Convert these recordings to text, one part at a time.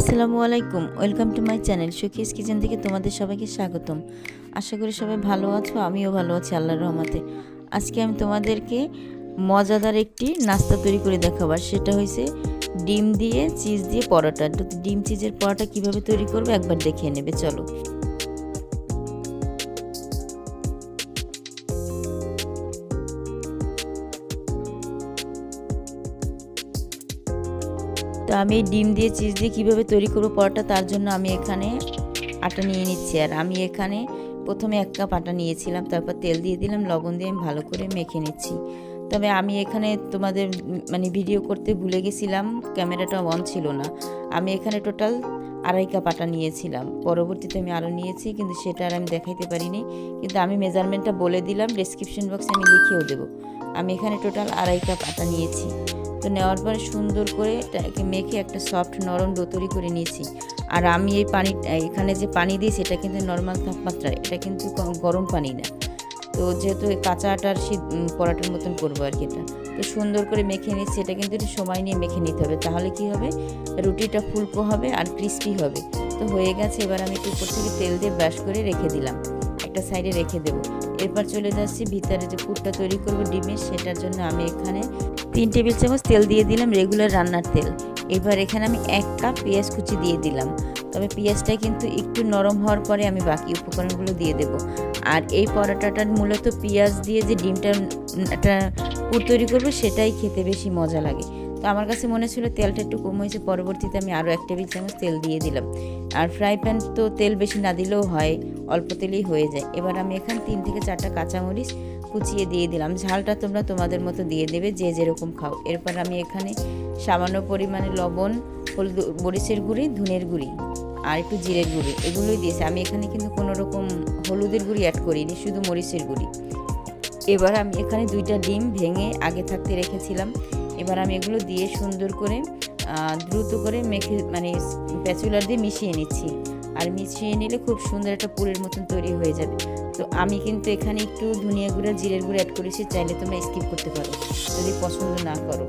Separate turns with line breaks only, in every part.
আসসালামু আলাইকুম, welcome to my channel Sukhi's kitchen থেকে তোমাদের সবাইকে স্বাগতম। আশা করি সবাই ভালো আছো, আমিও ভালো আছি আল্লাহর রহমতে। আজকে আমি তোমাদেরকে মজাদার একটি নাস্তা তৈরি করে দেখাবো সেটা হয়েছে ডিম দিয়ে, চিজ দিয়ে পরোটা। ডিম, চিজের পরোটা কীভাবে তৈরি করবে একবার দেখে নেবে, চলো। তো আমি ডিম দিয়ে চিজ দিয়ে কীভাবে তৈরি করব পরোটা, তার জন্য আমি এখানে আটা নিয়ে নিচ্ছি। আর আমি এখানে প্রথমে এক কাপ আটা নিয়েছিলাম, তারপর তেল দিয়ে দিলাম, লবণ দিয়ে আমি ভালো করে মেখে নিচ্ছি। তবে আমি এখানে তোমাদের মানে ভিডিও করতে ভুলে গেছিলাম, ক্যামেরাটা অন ছিল না। আমি এখানে টোটাল আড়াই কাপ আটা নিয়েছিলাম। পরবর্তীতে আমি আরও নিয়েছি, কিন্তু সেটা আর আমি দেখাইতে পারিনি। কিন্তু আমি মেজারমেন্টটা বলে দিলাম ডিসক্রিপশন বক্সে আমি লিখেও দেবো। আমি এখানে টোটাল আড়াই কাপ আটা নিয়েছি। তো নেওয়ার পরে সুন্দর করে এটাকে মেখে একটা সফট নরম ডো তৈরি করে নিয়েছি। আর আমি এই পানি, এখানে যে পানি দিই সেটা কিন্তু নর্মাল তাপমাত্রা, এটা কিন্তু গরম পানি না। তো যেহেতু কাঁচা আটার শীত পরাটার মতন করব আর কি এটা। তো সুন্দর করে মেখে নিচ্ছি এটা কিন্তু একটু সময় নিয়ে মেখে নিতে হবে। তাহলে কি হবে? রুটিটা ফুলকো হবে আর ক্রিস্পি হবে। তো হয়ে গেছে, এবার আমি একটু উপর থেকে তেল দিয়ে ব্রাশ করে রেখে দিলাম। একটা সাইডে রেখে দেবো। এরপর চলে যাচ্ছি, ভিতরে যে পুরটা তৈরি করব ডিমের, সেটার জন্য আমি এখানে তিন টেবিল চামচ তেল দিয়ে দিলাম রেগুলার রান্নার তেল। এবার এখানে আমি এক কাপ পেঁয়াজ কুচি দিয়ে দিলাম। তবে পেঁয়াজটা কিন্তু একটু নরম হওয়ার পরে আমি বাকি উপকরণগুলো দিয়ে দেব। আর এই পরোটাটার মূলত পেঁয়াজ দিয়ে যে ডিমটা একটা পুর তৈরি করব, সেটাই খেতে বেশি মজা লাগে। তো আমার কাছে মনে ছিল তেলটা একটু কম হয়েছে, পরবর্তীতে আমি আরও এক টেবিল চামচ তেল দিয়ে দিলাম। আর ফ্রাই প্যান তো তেল বেশি না দিলেও হয়, অল্প তেলেই হয়ে যায়। এবার আমি এখানে তিন থেকে চারটা কাঁচামরিচ কুচিয়ে দিয়ে দিলাম। ঝালটা তোমরা তোমাদের মতো দিয়ে দেবে, যে যেরকম খাও। এরপর আমি এখানে সামান্য পরিমাণে লবণ, হলুদ, মরিচের গুঁড়ি, ধুনের গুঁড়ি আর একটু জিরের গুঁড়ি এগুলোই দিয়েছি। আমি এখানে কিন্তু কোনো রকম হলুদের গুঁড়ি অ্যাড করিনি, শুধু মরিচের গুঁড়ি। এবার আমি এখানে দুইটা ডিম ভেঙে আগে থাকতে রেখেছিলাম। এবার আমি এগুলো দিয়ে সুন্দর করে দ্রুত করে মেখে মানে প্যাচুলার দিয়ে মিশিয়ে নিচ্ছি। আর মিশিয়ে নিলে খুব সুন্দর একটা পুরের মতন তৈরি হয়ে যাবে। তো আমি কিন্তু এখানে একটু ধনিয়া গুঁড়া, জিরের গুঁড়ো অ্যাড করেছি, চাইলে তোমরা স্কিপ করতে পারো, যদি পছন্দ না করো।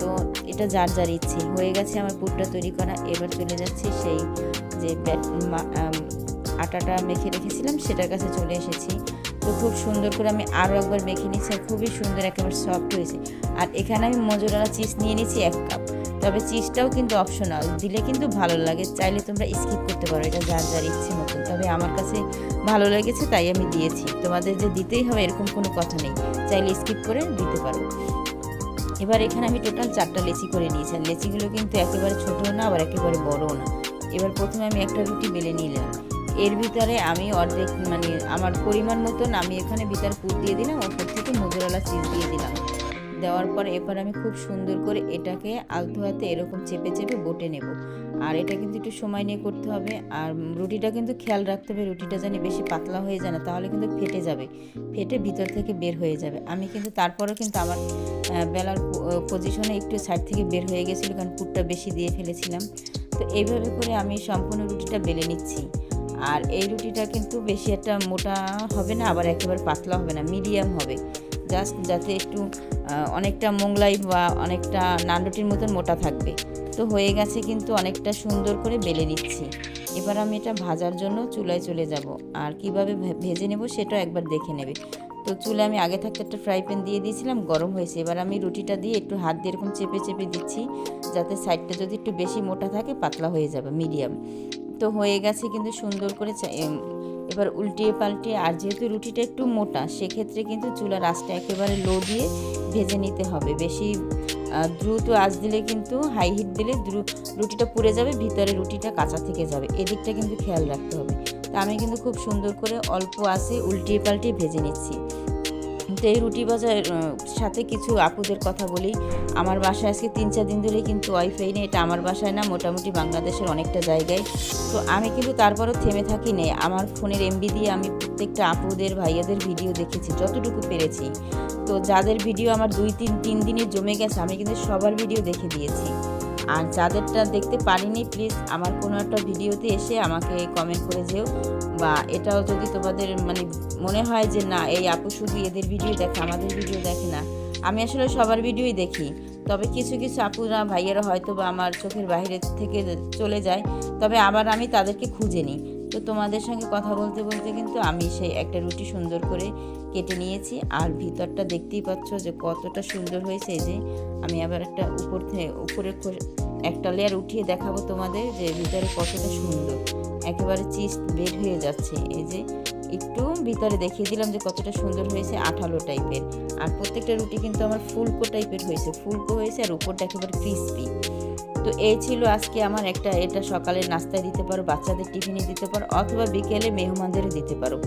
তো এটা যার যার ইচ্ছে। হয়ে গেছে আমার পুরটা তৈরি করা। এবার চলে যাচ্ছে সেই যে আটাটা মেখে রেখেছিলাম, সেটার কাছে চলে এসেছি। তো খুব সুন্দর করে আমি আরও একবার মেখে আর খুবই সুন্দর একেবারে সফট হয়েছে। আর এখানে আমি মজুরালা চিজ নিয়ে নিয়েছি এক কাপ তবে চিজটাও কিন্তু অপশনাল দিলে কিন্তু ভালো লাগে। চাইলে তোমরা স্কিপ করতে পারো। এটা যার যার ইচ্ছে মতন। তবে আমার কাছে ভালো লেগেছে, তাই আমি দিয়েছি। তোমাদের যে দিতেই হবে, এরকম কোনো কথা নেই। চাইলে স্কিপ করে দিতে পারো। এবার এখানে আমি টোটাল চারটা লেচি করে নিয়েছি। আর লেচিগুলো কিন্তু একেবারে ছোটো না, আবার একেবারে বড়ও না। এবার প্রথমে আমি একটা রুটি বেলে নিলাম। এর ভিতরে আমি অর্ধেক মানে আমার পরিমাণ মতন আমি এখানে ভিতরে পুর দিয়ে দিলাম। ওপর থেকে মজুরালা চিজ দিয়ে দিলাম। দেওয়ার পর এরপর আমি খুব সুন্দর করে এটাকে আলতো হাতে এরকম চেপে চেপে বটে নেব। আর এটা কিন্তু একটু সময় নিয়ে করতে হবে। আর রুটিটা কিন্তু খেয়াল রাখতে হবে, রুটিটা জানি বেশি পাতলা হয়ে যায় না, তাহলে কিন্তু ফেটে যাবে। ফেটে ভিতর থেকে বের হয়ে যাবে। আমি কিন্তু তারপরেও কিন্তু আমার বেলার পজিশনে একটু সাইড থেকে বের হয়ে গেছিল, কারণ পুরটা বেশি দিয়ে ফেলেছিলাম। তো এইভাবে করে আমি সম্পূর্ণ রুটিটা বেলে নিচ্ছি। আর এই রুটিটা কিন্তু বেশি একটা মোটা হবে না, আবার একেবারে পাতলা হবে না, মিডিয়াম হবে। জাস্ট যাতে একটু অনেকটা মোংলাই বা অনেকটা নান রুটির মতন মোটা থাকবে। তো হয়ে গেছে কিন্তু অনেকটা সুন্দর করে বেলে নিচ্ছি। এবার আমি এটা ভাজার জন্য চুলায় চলে যাব। আর কীভাবে ভেজে নেব সেটাও একবার দেখে নেবে। তো চুলে আমি আগে থাকতে একটা ফ্রাই প্যান দিয়ে দিয়েছিলাম, গরম হয়েছে। এবার আমি রুটিটা দিয়ে একটু হাত দিয়ে এরকম চেপে চেপে দিচ্ছি, যাতে সাইডটা যদি একটু বেশি মোটা থাকে, পাতলা হয়ে যাবে মিডিয়াম তো হয়ে গেছে কিন্তু সুন্দর করে এবার উল্টিয়ে পাল্টে আর যেহেতু রুটিটা একটু মোটা, সেক্ষেত্রে কিন্তু চুলার আঁচটা একেবারে লো দিয়ে ভেজে নিতে হবে। বেশি দ্রুত আঁচ দিলে কিন্তু হাই হিট দিলে রুটিটা পুড়ে যাবে, ভিতরে রুটিটা কাঁচা থেকে যাবে। এদিকটা কিন্তু খেয়াল রাখতে হবে। তা আমি কিন্তু খুব সুন্দর করে অল্প আসে উল্টিয়ে পাল্টিয়ে ভেজে নিচ্ছি। তো এই রুটি ভাজার সাথে কিছু আপুদের কথা বলি। আমার বাসায় আজকে তিন, চার দিন ধরেই কিন্তু ওয়াইফাই নেই, এটা আমার বাসায় না, মোটামুটি বাংলাদেশের অনেকটা জায়গায়। তো আমি কিন্তু তারপরও থেমে থাকি নেই। আমার ফোনের এমবি দিয়ে আমি প্রত্যেকটা আপুদের, ভাইয়াদের ভিডিও দেখেছি, যতটুকু পেরেছি। তো যাদের ভিডিও আমার দুই, তিন তিন দিনে জমে গেছে, আমি কিন্তু সবার ভিডিও দেখে দিয়েছি। আর যাদেরটা দেখতে পারিনি প্লিজ আমার কোনো একটা ভিডিওতে এসে আমাকে কমেন্ট করে যেও। বা এটাও যদি তোমাদের মানে মনে হয় যে না, এই আপু শুধু এদের ভিডিও দেখে, আমাদের ভিডিও দেখে না, আমি আসলে সবার ভিডিওই দেখি। তবে কিছু কিছু আপুরা, ভাইয়েরা হয়তো বা আমার চোখের বাইরে থেকে চলে যায়, তবে আবার আমি তাদেরকে খুঁজে নিই। তো তোমাদের সঙ্গে কথা বলতে বলতে কিন্তু আমি সেই একটা রুটি সুন্দর করে কেটে নিয়েছি। আর ভিতরটা দেখতেই পাচ্ছ যে কতটা সুন্দর হয়েছে যে। আমি আবার একটা উপর থেকে উপরে একটা লেয়ার উঠিয়ে দেখাবো তোমাদের যে ভিতরে কতটা সুন্দর। একেবারে চিজ বের হয়ে যাচ্ছে এই যে। একটু ভিতরে দেখিয়ে দিলাম যে কতটা সুন্দর হয়েছে আঠালো টাইপের আর প্রত্যেকটা রুটি কিন্তু আমার ফুলকো টাইপের হয়েছে। ফুলকো হয়েছে আর উপরটা একেবারে ক্রিস্পি তো এই ছিল আজকে আমার একটা, এটা সকালে নাস্তায় দিতে পারো, বাচ্চাদের টিফিনে দিতে পারো, অথবা বিকেলে মেহমানদের দিতে পারো।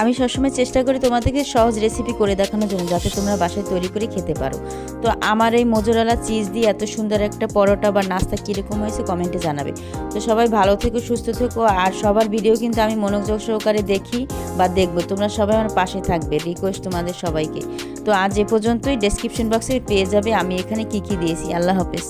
আমি সবসময় চেষ্টা করি তোমাদেরকে সহজ রেসিপি করে দেখানোর জন্য, যাতে তোমরা বাসায় তৈরি করে খেতে পারো। তো আমার এই মোজোরালা চিজ দিয়ে এত সুন্দর একটা পরোটা বা নাস্তা কীরকম হয়েছে কমেন্টে জানাবে। তো সবাই ভালো থেকো, সুস্থ থেকো, আর সবার ভিডিও কিন্তু আমি মনোযোগ সহকারে দেখি বা দেখব। তোমরা সবাই আমার পাশে থাকবে রিকোয়েস্ট তোমাদের সবাইকে। তো আজ এ পর্যন্তই ডেসক্রিপশন বক্সে পেয়ে যাবে, আমি এখানে কি কি দিয়েছি, আল্লাহ হাফেজ।